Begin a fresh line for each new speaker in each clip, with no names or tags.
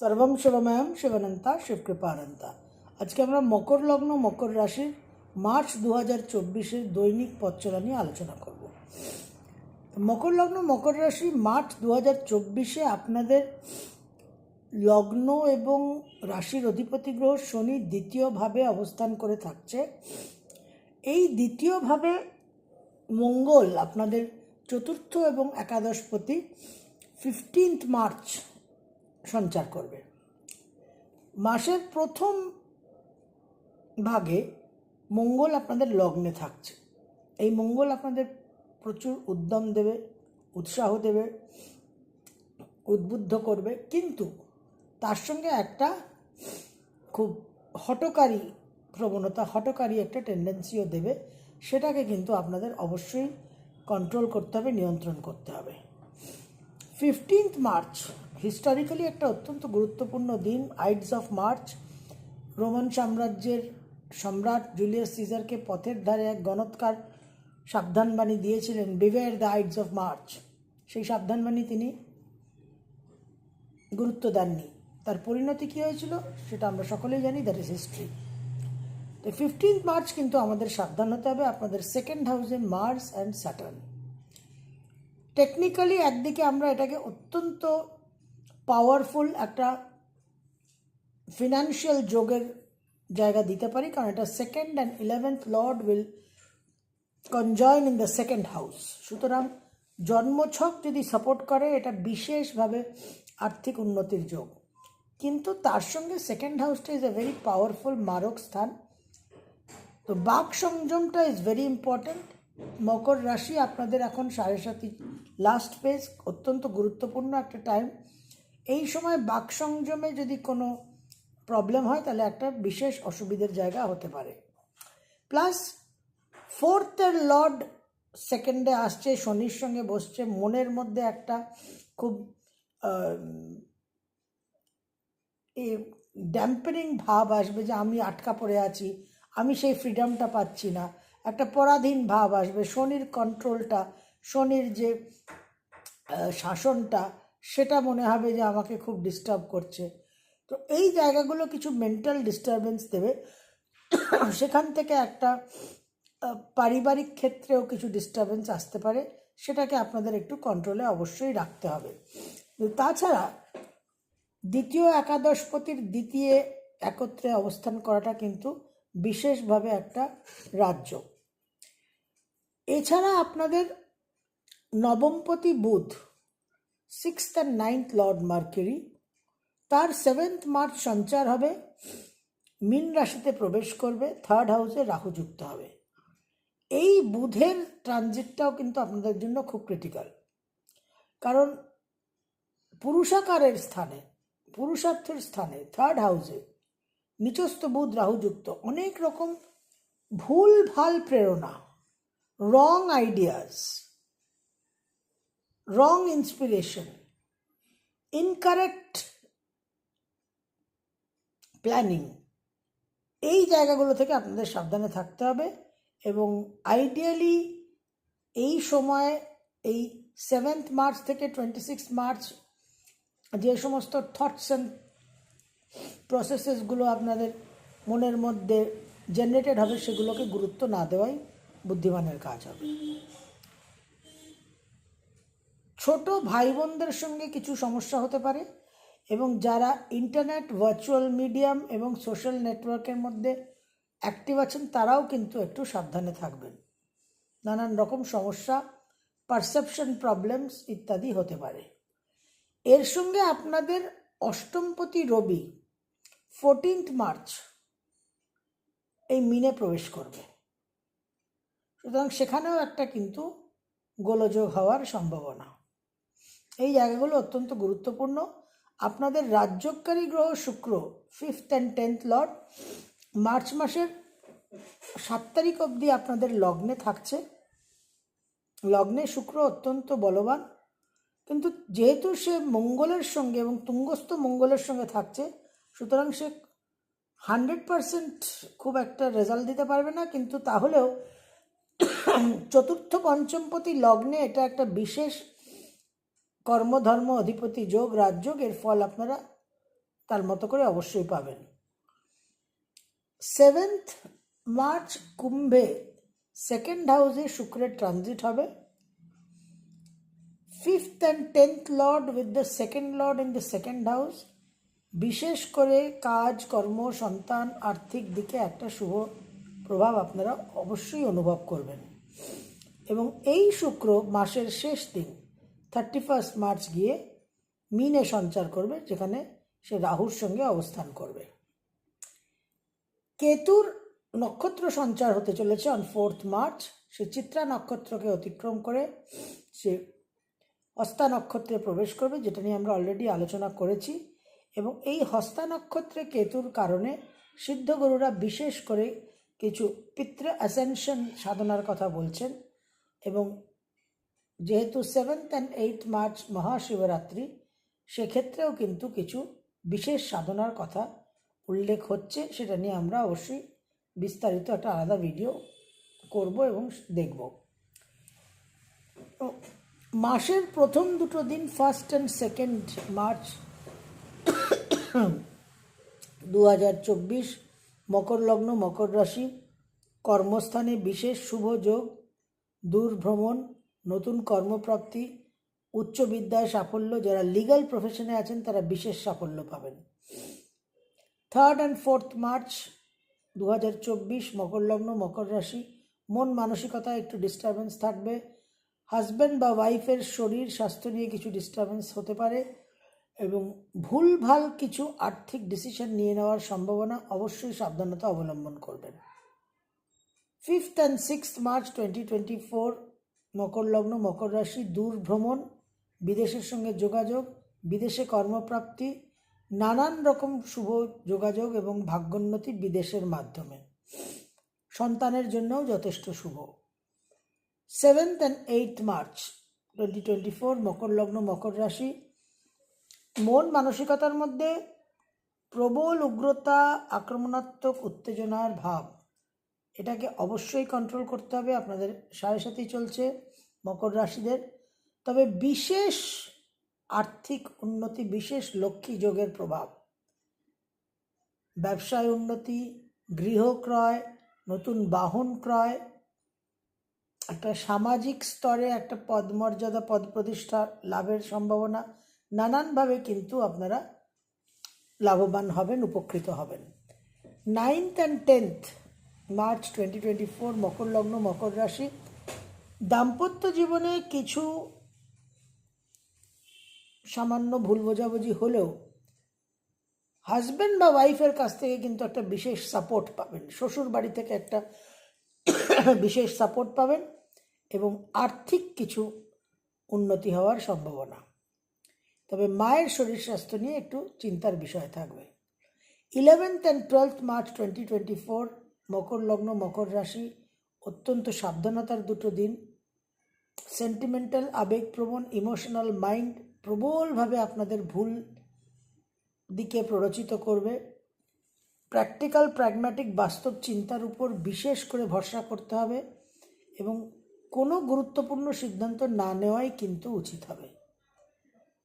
সর্বম শিবময়ম শিবনন্তা শিবকৃপানন্তা আজকে আমরা মকর লগ্ন, মকর রাশির মার্চ দু হাজার চব্বিশের দৈনিক পথচলা নিয়ে আলোচনা করব। মকর লগ্ন, মকর রাশি মার্চ দু হাজার চব্বিশে আপনাদের লগ্ন এবং রাশির অধিপতি গ্রহ শনি দ্বিতীয়ভাবে অবস্থান করে থাকছে। এই দ্বিতীয়ভাবে মঙ্গল, আপনাদের চতুর্থ এবং একাদশপতি ফিফটিন্থ মার্চ সঞ্চার করবে। মাসের প্রথম ভাগে মঙ্গল আপনাদের লগ্নে থাকছে। এই মঙ্গল আপনাদের প্রচুর উদ্যম দেবে, উৎসাহ দেবে, উদ্বুদ্ধ করবে। কিন্তু তার সঙ্গে একটা খুব হটকারী প্রবণতা, হটকারী একটা টেন্ডেন্সিও দেবে। সেটাকে কিন্তু আপনাদের অবশ্যই কন্ট্রোল করতে হবে, নিয়ন্ত্রণ করতে হবে। ফিফটিন্থ মার্চ হিস্টোরিক্যালি একটা অত্যন্ত গুরুত্বপূর্ণ দিন আইডস অফ মার্চ রোমান সাম্রাজ্যের সম্রাট জুলিয়াস সিজারকে পথের ধারে এক গণৎকার সাবধানবাণী দিয়েছিলেন beware the ides of March সেই সাবধানবাণী তিনি গুরুত্ব দেননি। তার পরিণতি কী হয়েছিল সেটা আমরা সকলেই জানি দ্যাট ইজ হিস্ট্রি তো ফিফটিন্থ মার্চ কিন্তু আমাদের সাবধান হতে হবে, আপনাদের সেকেন্ড হাউসে মার্স অ্যান্ড স্যাটার্ন টেকনিক্যালি একদিকে আমরা এটাকে অত্যন্ত পাওয়ারফুল একটা ফিনান্সিয়াল যোগের জায়গা দিতে পারি, কারণ এটা second and eleventh lord will conjoin in the second house সুতরাং জন্মছক যদি সাপোর্ট করে, এটা বিশেষভাবে আর্থিক উন্নতির যোগ। কিন্তু তার সঙ্গে সেকেন্ড হাউসটা ইজ এ ভেরি পাওয়ারফুল মারক স্থান। তো বাক সংযমটা ইজ ভেরি ইম্পর্ট্যান্ট মকর রাশি আপনাদের এখন সাড়ে সাতি লাস্ট পেজ অত্যন্ত গুরুত্বপূর্ণ একটা টাইম এই সময় বাক সংযমে যদি কোনো প্রবলেম হয়, তাহলে একটা বিশেষ অসুবিধের জায়গা হতে পারে। প্লাস ফোর্থের লর্ড সেকেন্ডে আসছে, শনির সঙ্গে বসছে, মনের মধ্যে একটা খুব ড্যাম্পেনিং ভাব আসবে যে আমি আটকা পড়ে আছি, আমি সেই ফ্রিডমটা পাচ্ছি না। একটা পরাধীন ভাব আসবে, শনির কন্ট্রোলটা শনির যে শাসনটা সেটা মনে হবে যে আমাকে খুব ডিস্টার্ব করছে। তো এই জায়গাগুলো কিছু মেন্টাল ডিস্টারবেন্স দেবে। সেখান থেকে একটা পারিবারিক ক্ষেত্রেও কিছু ডিস্টারবেন্স আসতে পারে। সেটাকে আপনাদের একটু কন্ট্রোলে অবশ্যই রাখতে হবে। তাছাড়া দ্বিতীয় একাদশপতির দ্বিতীয় একত্রে অবস্থান করাটা কিন্তু বিশেষভাবে একটা রাজ্য। এছাড়া আপনাদের নবমপতি বুধ sixth and ninth lord Mercury তার সেভেন্থ মার্চ সঞ্চার হবে, মিন রাশিতে প্রবেশ করবে থার্ড হাউসে রাহু যুক্ত হবে। এই বুধের ট্রানজিটটাও কিন্তু আপনাদের জন্য খুব ক্রিটিক্যাল কারণ পুরুষাকারের স্থানে, পুরুষার্থের স্থানে থার্ড হাউসে নিচস্থ বুধ রাহুযুক্ত অনেক রকম ভুল ভালো প্রেরণা wrong ideas wrong inspiration incorrect planning এই জায়গাগুলো থেকে আপনাদের সাবধানে থাকতে হবে এবং আইডিয়ালি এই সময়, এই সেভেন্থ মার্চ থেকে টোয়েন্টি সিক্স মার্চ যে সমস্ত থটস অ্যান্ড প্রসেসেসগুলো আপনাদের মনের মধ্যে জেনারেটেড হবে সেগুলোকে গুরুত্ব না দেওয়াই বুদ্ধিমানের কাজ হবে। ছোট ভাই বোনদের সঙ্গে কিছু সমস্যা হতে পারে এবং যারা ইন্টারনেট ভার্চুয়াল মিডিয়াম এবং সোশ্যাল নেটওয়ার্কের মধ্যে অ্যাক্টিভ আছেন, তারাও কিন্তু একটু সাবধানে থাকবেন। নানান রকম সমস্যা পারসেপশন প্রবলেমস ইত্যাদি হতে পারে। এর সঙ্গে আপনাদের অষ্টমপতি রবি ফোরটিন্থ মার্চ এই মিনে প্রবেশ করবে। সুতরাং সেখানেও একটা কিন্তু গোলযোগ হওয়ার সম্ভাবনা। এই জায়গাগুলো অত্যন্ত গুরুত্বপূর্ণ। আপনাদের রাজ্যকারী গ্রহ শুক্র fifth and tenth lord March মাসের সাত তারিখ অবধি আপনাদের লগ্নে থাকছে। লগ্নে শুক্র অত্যন্ত বলবান, কিন্তু যেহেতু সে মঙ্গলের সঙ্গে এবং তুঙ্গস্থ মঙ্গলের সঙ্গে থাকছে, সুতরাং সে হান্ড্রেড পারসেন্ট খুব একটা রেজাল্ট দিতে পারবে না, কিন্তু তাহলেও চতুর্থ পঞ্চমপতি লগ্নে এটা একটা বিশেষ কর্মধর্ম, অধিপতি, যোগ রাজযোগ এর ফল আপনারা তার মতো করে অবশ্যই পাবেন। সেভেন্থ মার্চ কুম্ভে সেকেন্ড হাউসে শুক্রের ট্রানজিট হবে। Fifth and tenth lord with the second lord in the second house. বিশেষ করে কাজ, কর্ম, সন্তান, আর্থিক দিকে একটা শুভ প্রভাব আপনারা অবশ্যই অনুভব করবেন। এবং এই শুক্র মাসের শেষ দিন থার্টি ফার্স্ট মার্চ গিয়ে মিনে সঞ্চার করবে, যেখানে সে রাহুর সঙ্গে অবস্থান করবে। কেতুর নক্ষত্র সঞ্চার হতে চলেছে অন ফোর্থ মার্চ সে চিত্রা নক্ষত্রকে অতিক্রম করে সে হস্তা নক্ষত্রে প্রবেশ করবে, যেটা নিয়ে আমরা অলরেডি আলোচনা করেছি। এবং এই হস্তা নক্ষত্রে কেতুর কারণে সিদ্ধগুরুরা বিশেষ করে কিছু পিতৃ অ্যাসেনশন সাধনার কথা বলছেন। এবং যেহেতু seventh and eight March Mahashivratri, সেক্ষেত্রেও কিন্তু কিছু বিশেষ সাধনার কথা উল্লেখ হচ্ছে, সেটা নিয়ে আমরা অবশ্যই বিস্তারিত একটা আলাদা ভিডিও করব এবং দেখব। মাসের প্রথম দুটো দিন ফার্স্ট অ্যান্ড সেকেন্ড মার্চ দু হাজার চব্বিশ, মকর লগ্ন, মকর রাশি, কর্মস্থানে বিশেষ শুভ যোগ, দূর ভ্রমণ নতুন কর্মপ্রাপ্তি, উচ্চ বিদ্যায় সাফল্য, যারা লিগ্যাল প্রফেশনে আছেন, তারা বিশেষ সাফল্য পাবেন। থার্ড অ্যান্ড ফোর্থ মার্চ দু হাজার চব্বিশ, মকর লগ্ন, মকর রাশি। মন মানসিকতা একটু ডিস্টারবেন্স থাকবে। হাজব্যান্ড বা ওয়াইফের শরীর, স্বাস্থ্য নিয়ে কিছু ডিস্টারবেন্স হতে পারে এবং ভুলভাল কিছু আর্থিক ডিসিশন নিয়ে নেওয়ার সম্ভাবনা অবশ্যই সাবধানতা অবলম্বন করবেন। Fifth and six March twenty twenty four মকর লগ্ন মকর রাশি দূর ভ্রমণ বিদেশের সঙ্গে যোগাযোগ, বিদেশে কর্মপ্রাপ্তি, নানান রকম শুভ যোগাযোগ এবং ভাগ্যোন্নতি বিদেশের মাধ্যমে। সন্তানের জন্যও যথেষ্ট শুভ। Seventh and eight March twenty twenty four মকর লগ্ন মকর রাশি মন মানসিকতার মধ্যে প্রবল উগ্রতা, আক্রমণাত্মক উত্তেজনার ভাব। এটাকে অবশ্যই কন্ট্রোল করতে হবে। আপনাদের সাড়ে সাথেই চলছে মকর রাশিদের। তবে বিশেষ আর্থিক উন্নতি, বিশেষ লক্ষ্মী যোগের প্রভাব। ব্যবসায় উন্নতি, গৃহ ক্রয়, নতুন বাহন ক্রয়, একটা সামাজিক স্তরে একটা পদমর্যাদা পদ প্রতিষ্ঠা লাভের সম্ভাবনা, নানানভাবে কিন্তু আপনারা লাভবান হবেন, উপকৃত হবেন। Ninth and tenth March twenty twenty four মকর লগ্ন, মকর রাশি। দাম্পত্য জীবনে কিছু সামান্য ভুল বোঝাবুঝি হলেও হাজব্যান্ড বা ওয়াইফের কাছ থেকে কিন্তু একটা বিশেষ সাপোর্ট পাবেন। শ্বশুর বাড়ি থেকে একটা বিশেষ সাপোর্ট পাবেন এবং আর্থিক কিছু উন্নতি হওয়ার সম্ভাবনা। তবে মায়ের শরীর স্বাস্থ্য নিয়ে একটু চিন্তার বিষয় থাকবে। Eleventh and twelfth March twenty twenty four মকর লগ্ন, মকর রাশি, অত্যন্ত সাবধানতার দুটো দিন। সেন্টিমেন্টাল আবেগপ্রবণ ইমোশনাল মাইন্ড প্রবলভাবে আপনাদের ভুল দিকে প্ররোচিত করবে। প্র্যাকটিক্যাল প্র্যাগম্যাটিক বাস্তব চিন্তার উপর বিশেষ করে ভরসা করতে হবে এবং কোনো গুরুত্বপূর্ণ সিদ্ধান্ত না নেওয়াই কিন্তু উচিত হবে।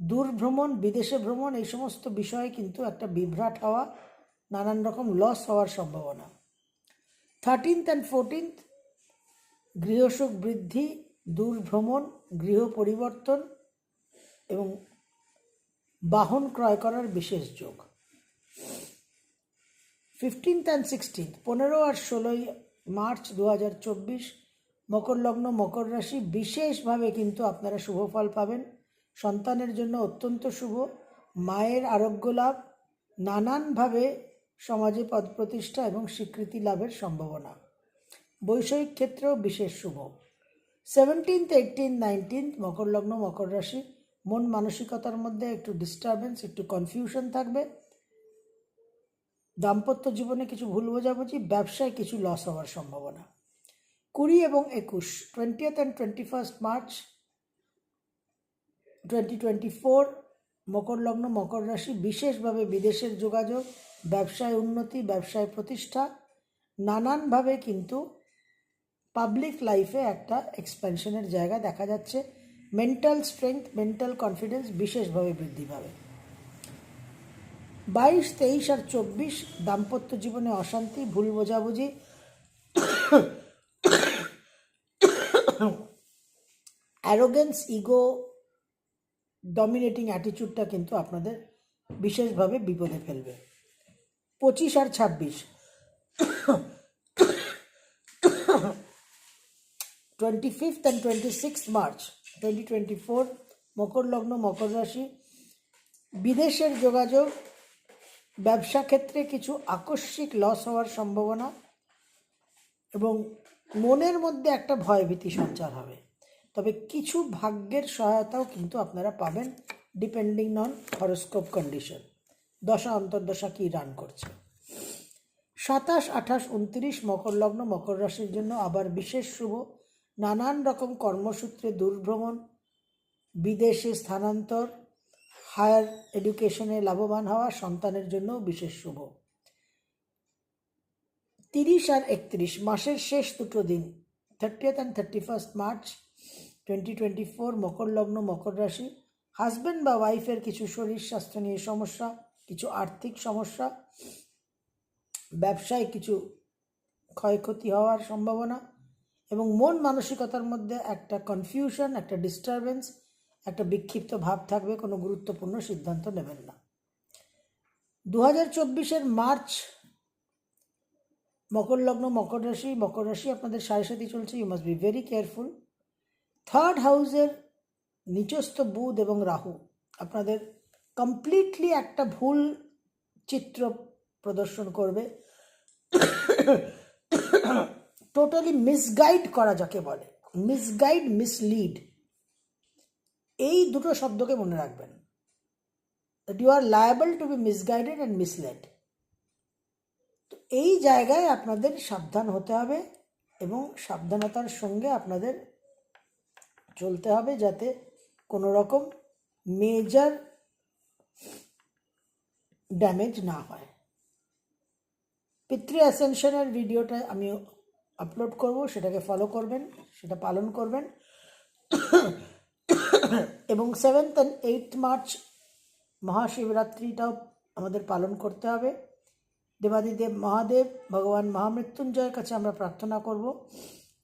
দূর ভ্রমণ, বিদেশে ভ্রমণ, এই সমস্ত বিষয়ে কিন্তু একটা বিভ্রাট হওয়া, নানান রকম লস হওয়ার সম্ভাবনা। থার্টিন্থ অ্যান্ড ফোরটিন্থ গৃহসুখ বৃদ্ধি দূর ভ্রমণ গৃহ পরিবর্তন এবং বাহন ক্রয় করার বিশেষ যোগ। ফিফটিন্থ অ্যান্ড সিক্সটিন্থ পনেরো আর ষোলোই মার্চ দু হাজার চব্বিশ, মকর লগ্ন, মকর রাশি বিশেষভাবে কিন্তু আপনারা শুভ ফল পাবেন। সন্তানের জন্য অত্যন্ত শুভ, মায়ের আরোগ্য লাভ, নানানভাবে সমাজে পদ প্রতিষ্ঠা এবং স্বীকৃতি লাভের সম্ভাবনা। বৈষয়িক ক্ষেত্রেও বিশেষ শুভ। সেভেন্টিন্থ এইটিন নাইনটিন্থ মকর লগ্ন, মকর রাশি, মন মানসিকতার মধ্যে একটু ডিস্টারবেন্স একটু কনফিউশন থাকবে। দাম্পত্য জীবনে কিছু ভুল বোঝাবুঝি, ব্যবসায় কিছু লস হওয়ার সম্ভাবনা। কুড়ি এবং একুশ twentieth and twenty first March twenty twenty four মকর লগ্ন, মকর রাশি বিশেষভাবে বিদেশের যোগাযোগ ব্যবসায় উন্নতি, ব্যবসায় প্রতিষ্ঠা, নানানভাবে কিন্তু পাবলিক লাইফে একটা এক্সপ্যানশনের জায়গা দেখা যাচ্ছে। মেন্টাল স্ট্রেংথ মেন্টাল কনফিডেন্স বিশেষভাবে বৃদ্ধি পাবে। বাইশ, তেইশ আর চব্বিশ, দাম্পত্য জীবনে অশান্তি, ভুল বোঝাবুঝি অ্যারোগেন্স ইগো ডমিনেটিং অ্যাটিচিউডটা কিন্তু আপনাদের বিশেষভাবে বিপদে ফেলবে। পঁচিশ আর ছাব্বিশ। Twenty fifth and twenty six March twenty twenty four মকর লগ্ন, মকর রাশি। বিদেশের যোগাযোগ, ব্যবসা ক্ষেত্রে কিছু আকস্মিক লস হওয়ার সম্ভাবনা এবং মনের মধ্যে একটা ভয়ভীতি সঞ্চার হবে। তবে কিছু ভাগ্যের সহায়তাও কিন্তু আপনারা পাবেন ডিপেন্ডিং অন হরোস্কোপ কন্ডিশন দশা অন্তর্দশা কী রান করছে? সাতাশ, আঠাশ, উনত্রিশ, মকর লগ্ন, মকর রাশির জন্য আবার বিশেষ শুভ। নানান রকম কর্মসূত্রে দূরভ্রমণ, বিদেশে স্থানান্তর, হায়ার এডুকেশনে লাভবান হওয়া সন্তানের জন্য বিশেষ শুভ। তিরিশ আর একত্রিশ, মাসের শেষ দুটো দিন thirtieth and thirty first March twenty twenty four মকর লগ্ন, মকর রাশি। হাজব্যান্ড বা ওয়াইফের কিছু শরীর স্বাস্থ্য নিয়ে সমস্যা কিছু আর্থিক সমস্যা, ব্যবসায় কিছু ক্ষয়ক্ষতি হওয়ার সম্ভাবনা এবং মন মানসিকতার মধ্যে একটা কনফিউশন একটা ডিস্টারবেন্স একটা বিক্ষিপ্ত ভাব থাকবে, কোনো গুরুত্বপূর্ণ সিদ্ধান্ত নেবেন না। দু হাজার চব্বিশের মার্চ, মকর লগ্ন, মকর রাশি মকর রাশি আপনাদের সাড়ে সাথে চলছে you must be very careful third হাউসের নিচস্থ বুধ এবং রাহু, আপনাদের কমপ্লিটলি একটা ভুল চিত্র প্রদর্শন করবে। টোটালি মিসগাইড করা যাকে বলে। মিসগাইড মিসলিড এই দুটো শব্দকে মনে রাখবেন। That you are liable to be misguided and misled তো এই জায়গায় আপনাদের সাবধান হতে হবে এবং সাবধানতার সঙ্গে আপনাদের চলতে হবে যাতে কোনো রকম মেজর ড্যামেজ না হয়। পিতৃ অ্যাসেনশনের ভিডিওটা আমি আপলোড করব, সেটাকে ফলো করবেন, সেটা পালন করবেন। এবং সেভেন্থ অ্যান্ড এইট মার্চ মহাশিবরাত্রিটাও আমাদের পালন করতে হবে। দেবাদিদেব মহাদেব, ভগবান মহামৃত্যুঞ্জয়ের কাছে আমরা প্রার্থনা করব,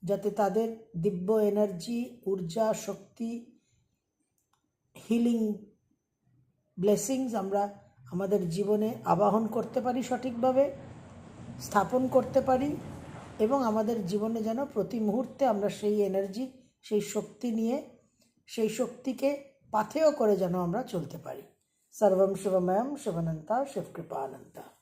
যাতে তাদের দিব্য এনার্জি ঊর্জা শক্তি হিলিং ব্লেসিংস আমরা আমাদের জীবনে আবাহন করতে পারি সঠিকভাবে, স্থাপন করতে পারি, এবং আমাদের জীবনে যেন প্রতি মুহূর্তে আমরা সেই এনার্জি সেই শক্তি নিয়ে, সেই শক্তিকে পাথেয় করে যেন আমরা চলতে পারি। সর্বম শুভময়ম, শুভনন্তা শিবকৃপা শিবকৃপানন্তা।